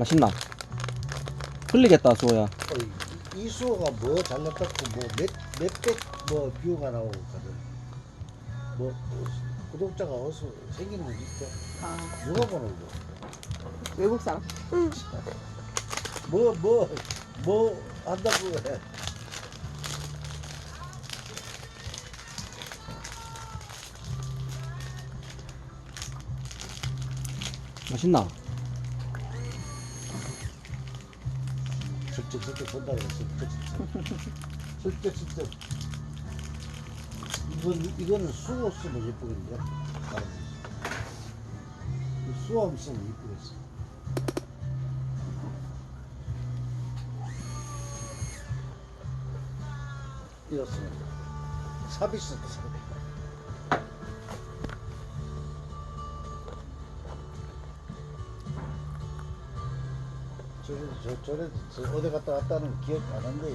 맛있나? 흘리겠다 수호야 어, 이, 이 수호가 뭐 잘났다고 뭐 몇 몇백 뭐 뷰가 나오고 가든 뭐 구독자가 어디서 생기는 거 있어? 아, 누가 보는 거? 외국 사람. 뭐 뭐 뭐 한다고 해? 맛있나? 슬쩍 슬쩍 본다 그랬어. 슬쩍 슬쩍. 이건 이거는 수호 쓰면 예쁘겠는데. 수호 쓰면 예쁘겠어. 이었으면 사비스도 사비. 저래 저 저래 저 어디 갔다 왔다는 기억 안 한대.